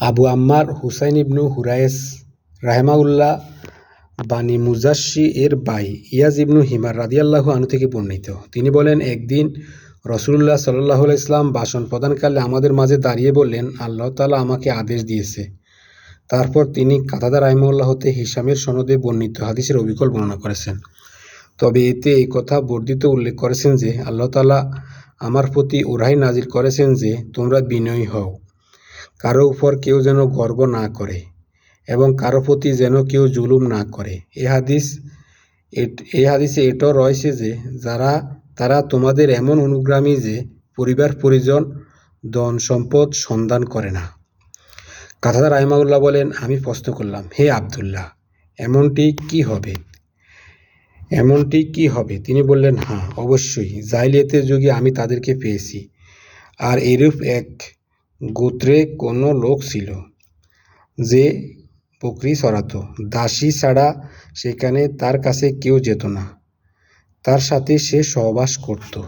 আবু আম্মার হুসাইন ইবনু হুরায়েস রাহেমাউল্লাহ বানি মুজাসসি এর ভাই ইয়াজ ইবনু হিমার রাদিয়াল্লাহু আনু থেকে বর্ণিত। তিনি বলেন, একদিন রসুল্লাহ সাল্লাহ ইসলাম বাসন প্রদানকালে আমাদের মাঝে দাঁড়িয়ে বললেন, আল্লাহ তাআলা আমাকে আদেশ দিয়েছে। তারপর তিনি কাতাদা রাহিমউল্লাহ হতে হিসামের সনদে বর্ণিত হাদিসের অবিকল বর্ণনা করেছেন। তবে এতে এই কথা বর্ধিত উল্লেখ করেছেন যে, আল্লাহ তালা আমার প্রতি ওরাই নাজির করেছেন যে, তোমরা বিনয়ী হও। কারও উপর কেউ যেন গর্ব না করে এবং কারও প্রতি যেন কেউ জুলুম না করে। এ হাদিস এই হাদিসে এটাও রয়েছে যে, যারা, তারা তোমাদের এমন অনুগ্রামী যে পরিবার পরিজন ধন সম্পদ সন্ধান করে না। কাতাদা রাহিমাউল্লাহ বলেন, আমি প্রশ্ন করলাম, হে আব্দুল্লাহ, এমনটি কি হবে? এমনটি কি হবে? তিনি বললেন হ্যাঁ অবশ্যই। জাইলিয়াতের যুগে আমি তাদেরকে পেয়েছি। আর এরূপ এক গোত্রে কোনো লোক ছিল যে বকরি সরাত। দাসী ছাড়া সেখানে তার কাছে কেউ যেত না। তার সাথে সে সহবাস করত।